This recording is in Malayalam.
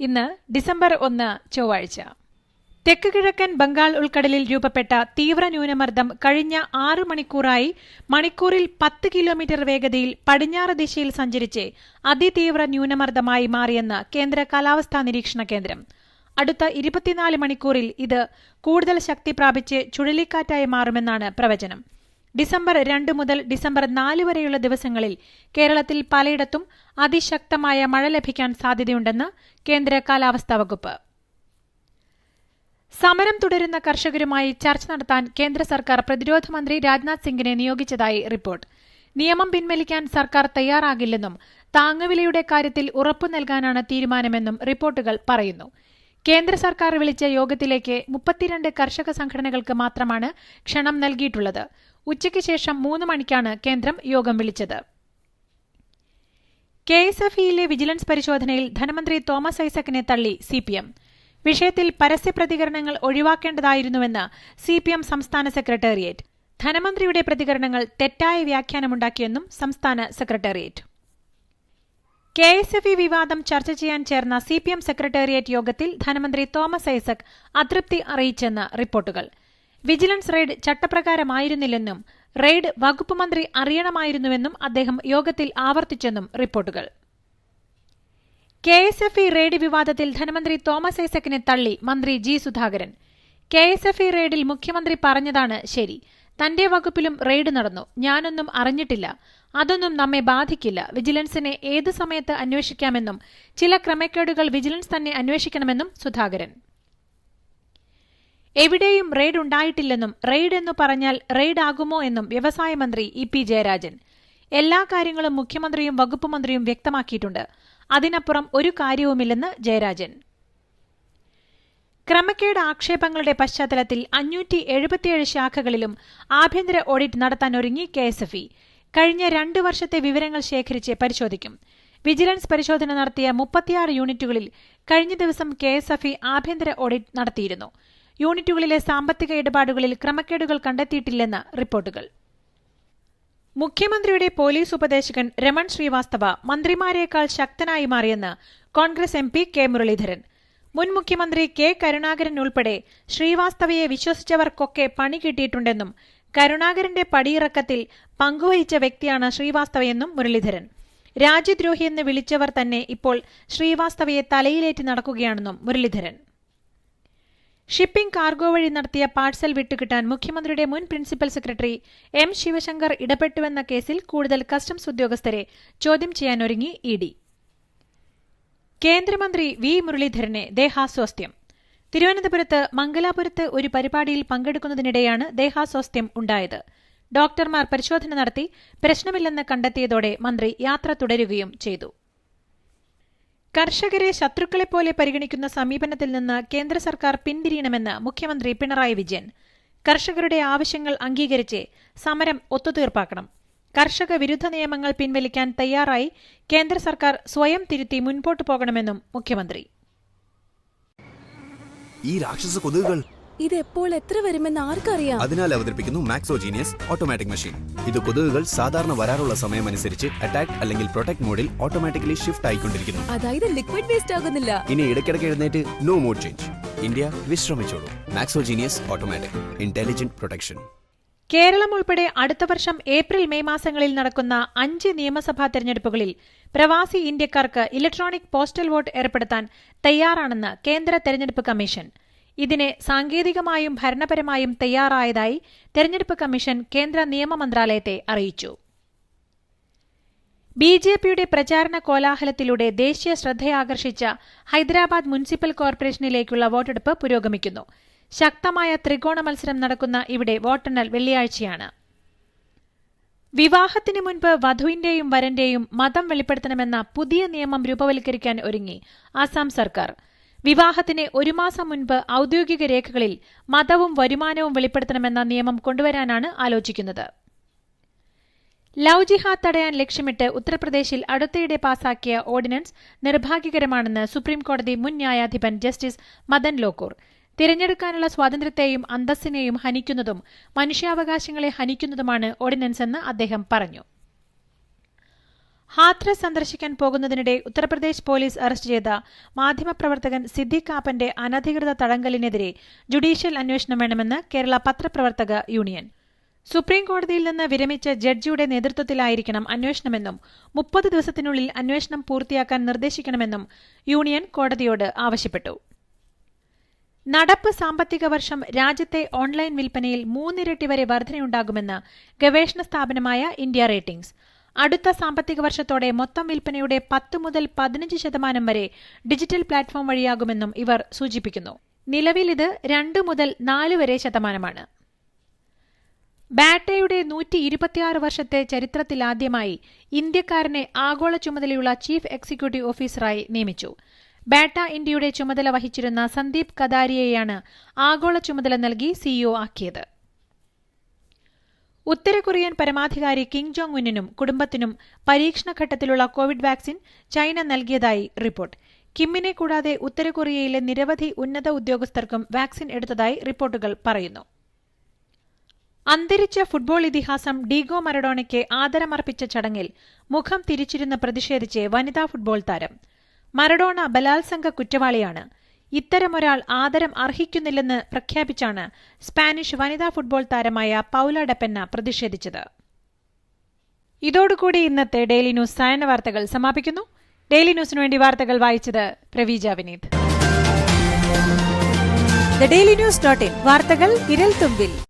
ഇന്ന് ഡിസംബർ ഒന്ന് ചൊവ്വാഴ്ച. തെക്ക് കിഴക്കൻ ബംഗാൾ ഉൾക്കടലിൽ രൂപപ്പെട്ട തീവ്ര ന്യൂനമർദ്ദം കഴിഞ്ഞ ആറ് മണിക്കൂറായി മണിക്കൂറിൽ പത്ത് കിലോമീറ്റർ വേഗതയിൽ പടിഞ്ഞാറ് ദിശയിൽ സഞ്ചരിച്ച് അതിതീവ്ര ന്യൂനമർദ്ദമായി മാറിയെന്ന് കേന്ദ്ര കാലാവസ്ഥാ നിരീക്ഷണ കേന്ദ്രം. അടുത്ത ഇരുപത്തിനാല് മണിക്കൂറിൽ ഇത് കൂടുതൽ ശക്തി പ്രാപിച്ച് ചുഴലിക്കാറ്റായി മാറുമെന്നാണ് പ്രവചനം. ഡിസംബർ രണ്ട് മുതൽ ഡിസംബർ നാല് വരെയുള്ള ദിവസങ്ങളിൽ കേരളത്തിൽ പലയിടത്തും അതിശക്തമായ മഴ ലഭിക്കാൻ സാധ്യതയുണ്ടെന്ന് കേന്ദ്ര കാലാവസ്ഥാ വകുപ്പ്. സമരം തുടരുന്ന കർഷകരുമായി ചർച്ച നടത്താൻ കേന്ദ്ര സർക്കാർ പ്രതിരോധ മന്ത്രി രാജ്നാഥ് സിംഗിനെ നിയോഗിച്ചതായി റിപ്പോർട്ട്. നിയമം പിൻവലിക്കാൻ സർക്കാർ തയ്യാറാകില്ലെന്നും താങ്ങുവിലയുടെ കാര്യത്തിൽ ഉറപ്പു നൽകാനാണ് തീരുമാനമെന്നും റിപ്പോർട്ടുകൾ പറയുന്നു. കേന്ദ്ര സർക്കാർ വിളിച്ച യോഗത്തിലേക്ക് മുപ്പത്തിരണ്ട് കർഷക സംഘടനകൾക്ക് മാത്രമാണ് ക്ഷണം നൽകിയിട്ടുള്ളത്. ഉച്ചയ്ക്ക് ശേഷം മൂന്ന് മണിക്കാണ് കേന്ദ്രം യോഗം വിളിച്ചത്. കെ എസ് എഫ് ഇയിലെ വിജിലൻസ് പരിശോധനയിൽ ധനമന്ത്രി തോമസ് ഐസക്കിനെ തള്ളി സി പി എം. വിഷയത്തിൽ പരസ്യ പ്രതികരണങ്ങൾ ഒഴിവാക്കേണ്ടതായിരുന്നുവെന്ന് എം സംസ്ഥാന സെക്രട്ടേറിയറ്റ്. ധനമന്ത്രിയുടെ പ്രതികരണങ്ങൾ തെറ്റായ വ്യാഖ്യാനമുണ്ടാക്കിയെന്നും സംസ്ഥാന secretariat. K S F E വിവാദം ചർച്ച ചെയ്യാൻ ചേർന്ന സി പി എം സെക്രട്ടേറിയറ്റ് യോഗത്തിൽ ധനമന്ത്രി തോമസ് ഐസക് അതൃപ്തി അറിയിച്ചെന്ന് റിപ്പോർട്ടുകൾ. വിജിലൻസ് റെയ്ഡ് ചട്ടപ്രകാരമായിരുന്നില്ലെന്നും റെയ്ഡ് വകുപ്പ് മന്ത്രി അറിയണമായിരുന്നുവെന്നും അദ്ദേഹം യോഗത്തിൽ ആവർത്തിച്ചെന്നും റിപ്പോർട്ടുകൾ. K S F E raid വിവാദത്തിൽ ധനമന്ത്രി തോമസ് ഐസക്കിനെ തള്ളി മന്ത്രി G Sudhakaran. K S F E റെയ്ഡിൽ മുഖ്യമന്ത്രി പറഞ്ഞതാണ് ശരി. തന്റെ വകുപ്പിലും റെയ്ഡ് നടന്നു. ഞാനൊന്നും അറിഞ്ഞിട്ടില്ല. അതൊന്നും നമ്മെ ബാധിക്കില്ല. വിജിലൻസിനെ ഏത് സമയത്ത് അന്വേഷിക്കാമെന്നും ചില ക്രമക്കേടുകൾ വിജിലൻസ് തന്നെ അന്വേഷിക്കണമെന്നും സുധാകരൻ. എവിടെയും റെയ്ഡ് ഉണ്ടായിട്ടില്ലെന്നും റെയ്ഡ് എന്ന് പറഞ്ഞാൽ റെയ്ഡ് ആകുമോ എന്നും വ്യവസായ മന്ത്രി ഇ പി ജയരാജൻ. എല്ലാ കാര്യങ്ങളും മുഖ്യമന്ത്രിയും വകുപ്പ് മന്ത്രിയും വ്യക്തമാക്കിയിട്ടുണ്ട്. അതിനപ്പുറം ഒരു കാര്യവുമില്ലെന്ന് ജയരാജൻ. ക്രമക്കേട് ആക്ഷേപങ്ങളുടെ പശ്ചാത്തലത്തിൽ അഞ്ഞൂറ്റി എഴുപത്തിയേഴ് ശാഖകളിലും ആഭ്യന്തര ഓഡിറ്റ് നടത്താനൊരുങ്ങി കെ എസ് എഫ് ഇ. കഴിഞ്ഞ രണ്ട് വർഷത്തെ വിവരങ്ങൾ ശേഖരിച്ച് പരിശോധിക്കും. വിജിലൻസ് പരിശോധന നടത്തിയ മുപ്പത്തിയാറ് യൂണിറ്റുകളിൽ കഴിഞ്ഞ ദിവസം കെ എസ് എഫ് ഇ ആഭ്യന്തര ഓഡിറ്റ് നടത്തിയിരുന്നു. യൂണിറ്റുകളിലെ സാമ്പത്തിക ഇടപാടുകളിൽ ക്രമക്കേടുകൾ കണ്ടെത്തിയിട്ടില്ലെന്ന് റിപ്പോർട്ടുകൾ. മുഖ്യമന്ത്രിയുടെ പോലീസ് ഉപദേശകൻ രമൺ ശ്രീവാസ്തവ മന്ത്രിമാരെക്കാൾ ശക്തനായി മാറിയെന്ന് Congress M P K Muraleedharan. മുൻ മുഖ്യമന്ത്രി കെ കരുണാകരൻ ഉൾപ്പെടെ ശ്രീവാസ്തവയെ വിശ്വസിച്ചവർക്കൊക്കെ പണി കിട്ടിയിട്ടുണ്ടെന്നും കരുണാകരന്റെ പടിയിറക്കത്തിൽ പങ്കുവഹിച്ച വ്യക്തിയാണ് ശ്രീവാസ്തവയെന്നും മുരളീധരൻ. രാജ്യദ്രോഹിയെന്ന് വിളിച്ചവർ തന്നെ ഇപ്പോൾ ശ്രീവാസ്തവയെ തലയിലേറ്റി നടക്കുകയാണെന്നും മുരളീധരൻ. ഷിപ്പിംഗ് കാർഗോ വഴി നടത്തിയ പാഴ്സൽ വിട്ടുകിട്ടാൻ മുഖ്യമന്ത്രിയുടെ മുൻ പ്രിൻസിപ്പൽ സെക്രട്ടറി എം ശിവശങ്കർ ഇടപെട്ടുവെന്ന കേസിൽ കൂടുതൽ കസ്റ്റംസ് ഉദ്യോഗസ്ഥരെ ചോദ്യം ചെയ്യാനൊരുങ്ങി ഇ ഡി. കേന്ദ്രമന്ത്രി വി. മുരളീധരനെ ദേഹാസ്വാസ്ഥ്യം. തിരുവനന്തപുരത്ത് മംഗലാപുരത്ത് ഒരു പരിപാടിയിൽ പങ്കെടുക്കുന്നതിനിടെയാണ് ദേഹാസ്വാസ്ഥ്യം ഉണ്ടായത്. ഡോക്ടർമാർ പരിശോധന നടത്തി പ്രശ്നമില്ലെന്ന് കണ്ടെത്തിയതോടെ മന്ത്രി യാത്ര തുടരുകയും ചെയ്തു. കർഷകരെ ശത്രുക്കളെപ്പോലെ പരിഗണിക്കുന്ന സമീപനത്തിൽ നിന്ന് കേന്ദ്ര സർക്കാർ പിന്തിരിയണമെന്ന് മുഖ്യമന്ത്രി പിണറായി വിജയൻ. കർഷകരുടെ ആവശ്യങ്ങൾ അംഗീകരിച്ച് സമരം ഒത്തുതീർപ്പാക്കണം. കർഷക വിരുദ്ധ നിയമങ്ങൾ പിൻവലിക്കാൻ തയ്യാറായി കേന്ദ്ര സർക്കാർ സ്വയം തിരുത്തി മുൻപോട്ടു പോകണമെന്നും മുഖ്യമന്ത്രി. ഈ ഇത് എപ്പോൾ എത്ര വരുമെന്ന് ആർക്കറിയാം? അതിനാൽ അവതരിപ്പിക്കുന്നു മാക്സോജീനിയസ് ഓട്ടോമാറ്റിക് മെഷീൻ ഇത് കൊതുകുകൾ സാധാരണ വരാറുള്ള സമയം അനുസരിച്ച് അറ്റാക്ക് അല്ലെങ്കിൽ പ്രൊട്ടക്ട് മോഡിൽ ഓട്ടോമാറ്റിക്കലി ഷിഫ്റ്റ് ആയിക്കൊണ്ടിരിക്കുന്നു. അതായത് ലിക്വിഡ് വേസ്റ്റ് ആകുന്നില്ല. ഇനി ഇടയ്ക്കിടയ്ക്ക് എഴുന്നേറ്റ് നോ മോഡ് ചേഞ്ച് ഇന്ത്യ വിശ്രമിച്ചോളൂ. മാക്സോജീനിയസ് ഓട്ടോമാറ്റിക് ഇന്റലിജന്റ് പ്രൊട്ടക്ഷൻ കേരളം ഉൾപ്പെടെ അടുത്ത വർഷം ഏപ്രിൽ മെയ് മാസങ്ങളിൽ നടക്കുന്ന അഞ്ച് നിയമസഭാ തെരഞ്ഞെടുപ്പുകളിൽ പ്രവാസി ഇന്ത്യക്കാർക്ക് ഇലക്ട്രോണിക് പോസ്റ്റൽ വോട്ട് ഏർപ്പെടുത്താൻ തയ്യാറാണെന്ന് കേന്ദ്ര തെരഞ്ഞെടുപ്പ് കമ്മീഷൻ. ഇതിനെ സാങ്കേതികമായും ഭരണപരമായും തയ്യാറായതായി തെരഞ്ഞെടുപ്പ് കമ്മീഷൻ കേന്ദ്ര നിയമ മന്ത്രാലയത്തെ അറിയിച്ചു. ബി ജെ പിയുടെ പ്രചാരണ കോലാഹലത്തിലൂടെ ദേശീയ ശ്രദ്ധയാകർഷിച്ച ഹൈദരാബാദ് മുനിസിപ്പൽ കോർപ്പറേഷനിലേക്കുള്ള വോട്ടെടുപ്പ് പുരോഗമിക്കുന്നു. ശക്തമായ ത്രികോണ മത്സരം നടക്കുന്ന ഇവിടെ വോട്ടെണ്ണൽ വെള്ളിയാഴ്ചയാണ്. വിവാഹത്തിന് മുൻപ് വധുവിന്റെയും വരന്റെയും മതം വെളിപ്പെടുത്തണമെന്ന പുതിയ നിയമം രൂപവൽക്കരിക്കാൻ ഒരുങ്ങി ആസാം സർക്കാർ. വിവാഹത്തിന് ഒരു മാസം മുൻപ് ഔദ്യോഗിക രേഖകളിൽ മതവും വരുമാനവും വെളിപ്പെടുത്തണമെന്ന നിയമം കൊണ്ടുവരാനാണ് ആലോചിക്കുന്നത്. ലവ് ജിഹാദ് തടയാൻ ലക്ഷ്യമിട്ട് ഉത്തർപ്രദേശിൽ അടുത്തിടെ പാസാക്കിയ ഓർഡിനൻസ് നിർഭാഗ്യകരമാണെന്ന് സുപ്രീംകോടതി മുൻ ന്യായാധിപൻ ജസ്റ്റിസ് മദൻ ലോക്കൂർ. തിരഞ്ഞെടുക്കാനുള്ള സ്വാതന്ത്ര്യത്തെയും അന്തസ്സിനെയും ഹനിക്കുന്നതും മനുഷ്യാവകാശങ്ങളെ ഹനിക്കുന്നതുമാണ് ഓർഡിനൻസ് എന്ന് അദ്ദേഹം പറഞ്ഞു. ഹാത്രസ് സന്ദർശിക്കാൻ പോകുന്നതിനിടെ ഉത്തർപ്രദേശ് പോലീസ് അറസ്റ്റ് ചെയ്ത മാധ്യമപ്രവർത്തകൻ സിദ്ദിഖ് കാപ്പന്റെ അനധികൃത തടങ്കലിനെതിരെ ജുഡീഷ്യൽ അന്വേഷണം വേണമെന്ന് കേരള പത്രപ്രവർത്തക യൂണിയൻ. സുപ്രീം കോടതിയിൽ നിന്ന് വിരമിച്ച ജഡ്ജിയുടെ നേതൃത്വത്തിലായിരിക്കണം അന്വേഷണമെന്നും മുപ്പത് ദിവസത്തിനുള്ളിൽ അന്വേഷണം പൂർത്തിയാക്കാൻ നിർദ്ദേശിക്കണമെന്നും യൂണിയൻ കോടതിയോട് ആവശ്യപ്പെട്ടു. നടപ്പ് സാമ്പത്തിക വർഷം രാജ്യത്തെ ഓൺലൈൻ വിൽപ്പനയിൽ മൂന്നിരട്ടി വരെ വർധനയുണ്ടാകുമെന്ന് ഗവേഷണ സ്ഥാപനമായ ഇന്ത്യ റേറ്റിംഗ്സ്. അടുത്ത സാമ്പത്തിക വർഷത്തോടെ മൊത്തം വിൽപ്പനയുടെ പത്ത് മുതൽ പതിനഞ്ച് ശതമാനം വരെ ഡിജിറ്റൽ പ്ലാറ്റ്ഫോം വഴിയാകുമെന്നും ഇവർ സൂചിപ്പിക്കുന്നു. നിലവിൽ ഇത് രണ്ട് മുതൽ നാല് വരെ ശതമാനമാണ്. ബാറ്റയുടെ നൂറ്റി ഇരുപത്തിയാറ് വർഷത്തെ ചരിത്രത്തിലാദ്യമായി ഇന്ത്യക്കാരനെ ആഗോള ചുമതലയുള്ള ചീഫ് എക്സിക്യൂട്ടീവ് ഓഫീസറായി നിയമിച്ചു. ബാറ്റ ഇന്ത്യയുടെ ചുമതല വഹിച്ചിരുന്ന സന്ദീപ് കദാരിയെയാണ് ആഗോള ചുമതല നൽകി സിഇഒ ആക്കിയത്. ഉത്തര കൊറിയൻ പരമാധികാരി കിം ജോങ് ഉന്നിനും കുടുംബത്തിനും പരീക്ഷണഘട്ടത്തിലുള്ള കോവിഡ് വാക്സിൻ ചൈന നൽകിയതായി റിപ്പോർട്ട്. കിമ്മിനെ കൂടാതെ ഉത്തര കൊറിയയിലെ നിരവധി ഉന്നത ഉദ്യോഗസ്ഥർക്കും വാക്സിൻ എടുത്തതായി റിപ്പോർട്ടുകൾ പറയുന്നു. അന്തരിച്ച ഫുട്ബോൾ ഇതിഹാസം ഡീഗോ മറഡോണയ്ക്ക് ആദരമർപ്പിച്ച ചടങ്ങിൽ മുഖം തിരിച്ചിരുന്ന് പ്രതിഷേധിച്ച് വനിതാ ഫുട്ബോൾ താരം. മറഡോണ ബലാത്സംഗ കുറ്റവാളിയാണ്. ഇത്തരമൊരാൾ ആദരം അർഹിക്കുന്നില്ലെന്ന് പ്രഖ്യാപിച്ചാണ് സ്പാനിഷ് വനിതാ ഫുട്ബോൾ താരമായ പൌല ഡെപ്പന്ന പ്രതിഷേധിച്ചത്. ഇതോടുകൂടി ഇന്നത്തെ ഡെയിലി ന്യൂസ് സായന വാർത്തകൾ സമാപിക്കുന്നു. ഡെയിലി ന്യൂസിന് വേണ്ടി വാർത്തകൾ വായിച്ചത് Praveeja Vineeth. Daily news dot in. വാർത്തകൾ വിരൽ തുമ്പിൽ.